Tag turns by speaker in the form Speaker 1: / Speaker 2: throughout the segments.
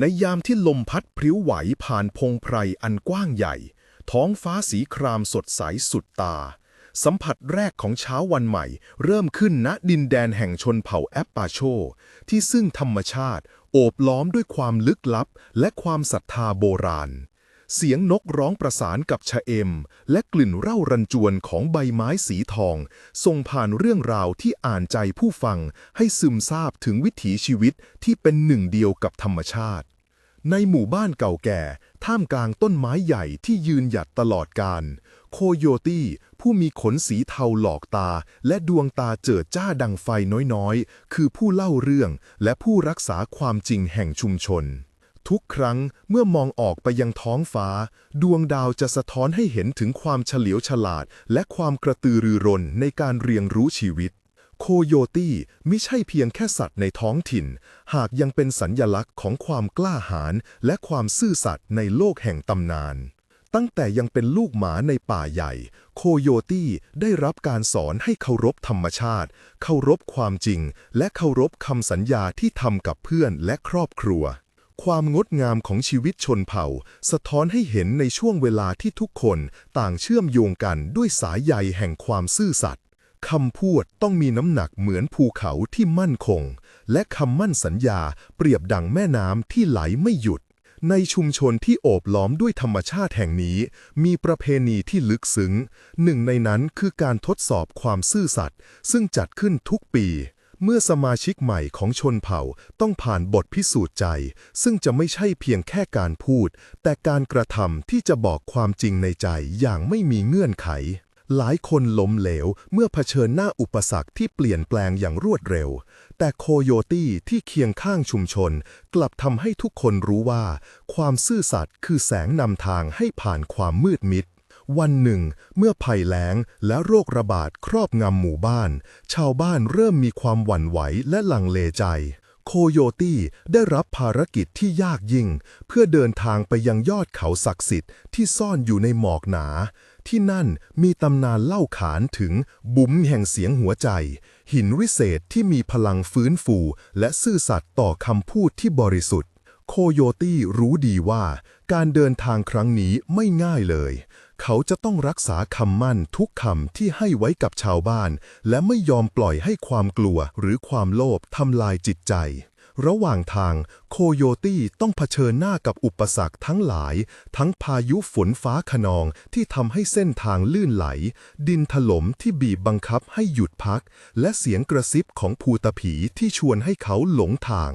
Speaker 1: ในยามที่ลมพัดพริ้วไหวผ่านพงไพรอันกว้างใหญ่ ท้องฟ้าสีครามสดใสสุดตา สัมผัสแรกของเช้าวันใหม่ เริ่มขึ้นณดินแดนแห่งชนเผ่าแอปปาโช ที่ซึ่งธรรมชาติ โอบล้อมด้วยความลึกลับและความศรัทธาโบราณ เสียงนกร้องประสานกับชะเอม และกลิ่นเร่ารันจวนของใบไม้สีทอง ส่งผ่านเรื่องราวที่อ่านใจผู้ฟังให้ซึมซาบถึงวิถีชีวิตที่เป็นหนึ่งเดียวกับธรรมชาติ ในหมู่บ้านเก่าแก่ ท่ามกลางต้นไม้ใหญ่ที่ยืนหยัดตลอดการ โคโยตี้ผู้มีขนสีเทาหลอกตา และดวงตาเจิดจ้าดังไฟน้อยๆ คือผู้เล่าเรื่องและผู้รักษาความจริงแห่งชุมชน ทุกครั้งเมื่อมองออกไปยังท้องฟ้า ดวงดาวจะสะท้อนให้เห็นถึงความเฉลียวฉลาด และความกระตือรือร้นในการเรียนรู้ชีวิต โคโยตี้ไม่ใช่เพียงแค่สัตว์ในท้องถิ่น หากยังเป็นสัญญลักษณ์ของความกล้าหาญและความซื่อสัตย์ในโลกแห่งตำนาน ตั้งแต่ยังเป็นลูกหมาในป่าใหญ่ โคโยตี้ได้รับการสอนให้เคารพธรรมชาติ เคารพความจริง และเคารพคำสัญญาที่ทำกับเพื่อนและครอบครัว ความงดงามของชีวิตชนเผ่า สะท้อนให้เห็นในช่วงเวลาที่ทุกคนต่างเชื่อมโยงกันด้วยสายใยแห่งความซื่อสัตย์คำพูดต้องมีน้ำหนักเหมือนภูเขาที่มั่นคง และคำมั่นสัญญาเปรียบดังแม่น้ำที่ไหลไม่หยุด ในชุมชนที่โอบล้อมด้วยธรรมชาติแห่งนี้ มีประเพณีที่ลึกซึ้ง หนึ่งในนั้นคือการทดสอบความซื่อสัตย์ซึ่งจัดขึ้นทุกปี เมื่อสมาชิกใหม่ของชนเผ่าต้องผ่านบทพิสูจน์ใจ ซึ่งจะไม่ใช่เพียงแค่การพูด แต่การกระทำที่จะบอกความจริงในใจอย่างไม่มีเงื่อนไข หลายคนล้มเหลวเมื่อเผชิญหน้าอุปสรรคที่เปลี่ยนแปลงอย่างรวดเร็ว แต่โคโยตี้ที่เคียงข้างชุมชน กลับทำให้ทุกคนรู้ว่า ความซื่อสัตย์คือแสงนำทางให้ผ่านความมืดมิด วันหนึ่ง เมื่อภัยแล้งและโรคระบาดครอบงำหมู่บ้าน ชาวบ้านเริ่มมีความหวั่นไหวและลังเลใจ โคโยตี้ได้รับภารกิจที่ยากยิ่ง เพื่อเดินทางไปยังยอดเขาศักดิ์สิทธิ์ที่ซ่อนอยู่ในหมอกหนา ที่นั่นมีตำนานเล่าขานถึงบุ๋มแห่งเสียงหัวใจ หินวิเศษที่มีพลังฟื้นฟู และซื่อสัตย์ต่อคำพูดที่บริสุทธิ์โคโยตี้รู้ดีว่า การเดินทางครั้งนี้ไม่ง่ายเลย เขาจะต้องรักษาคำมั่นทุกคำที่ให้ไว้กับชาวบ้าน และไม่ยอมปล่อยให้ความกลัวหรือความโลภทำลายจิตใจ ระหว่างทางโคโยตี้ต้องเผชิญหน้ากับอุปสรรคทั้งหลาย ทั้งพายุฝนฟ้าขนองที่ทำให้เส้นทางลื่นไหล ดินถล่มที่บีบบังคับให้หยุดพัก และเสียงกระซิบของภูตผีที่ชวนให้เขาหลงทาง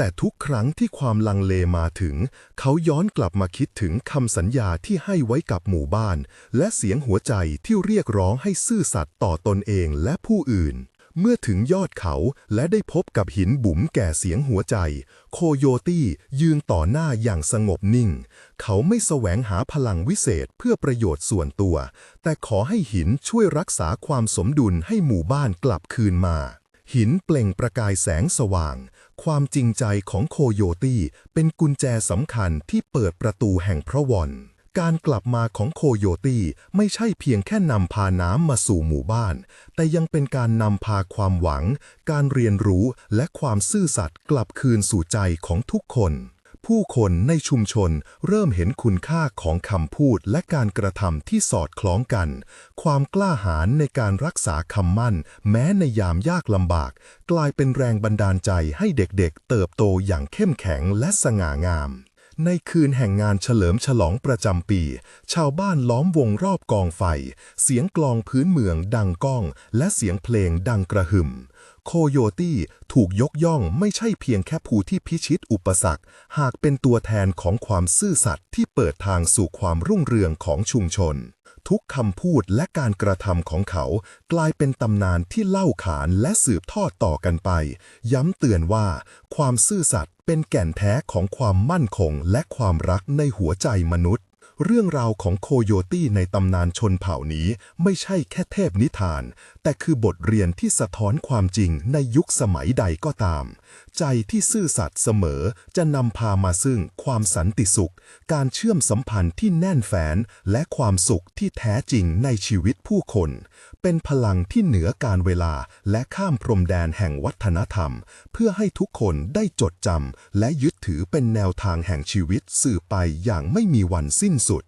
Speaker 1: แต่ทุกครั้งที่ความลังเลมาถึง เขาย้อนกลับมาคิดถึงคำสัญญาที่ให้ไว้กับหมู่บ้าน และเสียงหัวใจที่เรียกร้องให้ซื่อสัตย์ต่อตนเองและผู้อื่น เมื่อถึงยอดเขาและได้พบกับหินบุ๋มแก่เสียงหัวใจ โคโยตี้ยืนต่อหน้าอย่างสงบนิ่ง เขาไม่แสวงหาพลังวิเศษเพื่อประโยชน์ส่วนตัว แต่ขอให้หินช่วยรักษาความสมดุลให้หมู่บ้านกลับคืนมา หินเปล่งประกายแสงสว่าง ความจริงใจของโคโยตี้เป็นกุญแจสำคัญที่เปิดประตูแห่งพระวรการกลับมาของโคโยตี้ไม่ใช่เพียงแค่นำพาน้ำมาสู่หมู่บ้าน แต่ยังเป็นการนำพาความหวัง การเรียนรู้และความซื่อสัตย์กลับคืนสู่ใจของทุกคน ผู้คนในชุมชนเริ่มเห็นคุณค่าของคำพูดและการกระทำที่สอดคล้องกัน ความกล้าหาญในการรักษาคำมั่น แม้ในยามยากลำบาก กลายเป็นแรงบันดาลใจให้เด็กๆ เติบโตอย่างเข้มแข็งและสง่างาม ในคืนแห่งงานเฉลิมฉลองประจำปี ชาวบ้านล้อมวงรอบกองไฟ เสียงกลองพื้นเมืองดังก้อง และเสียงเพลงดังกระหึ่ม โคโยตี้ถูกยกย่องไม่ใช่เพียงแค่ผู้ที่พิชิตอุปสรรค หากเป็นตัวแทนของความซื่อสัตย์ที่เปิดทางสู่ความรุ่งเรืองของชุมชน ทุกคำพูดและการกระทำของเขา กลายเป็นตำนานที่เล่าขานและสืบทอดต่อกันไป ย้ำเตือนว่า ความซื่อสัตย์เป็นแก่นแท้ของความมั่นคงและความรักในหัวใจมนุษย์ เรื่องราวของโคโยตี้ในตำนานชนเผ่านี้ไม่ใช่แค่เทพนิทาน แต่คือบทเรียนที่สะท้อนความจริงในยุคสมัยใดก็ตาม ใจที่ซื่อสัตย์เสมอจะนำพามาซึ่งความสันติสุข การเชื่อมสัมพันธ์ที่แน่นแฟน และความสุขที่แท้จริงในชีวิตผู้คน เป็นพลังที่เหนือการเวลาและข้ามพรมแดนแห่งวัฒนธรรม เพื่อให้ทุกคนได้จดจำและยึดถือเป็นแนวทางแห่งชีวิตสื่อไปอย่างไม่มีวันสิ้นสุด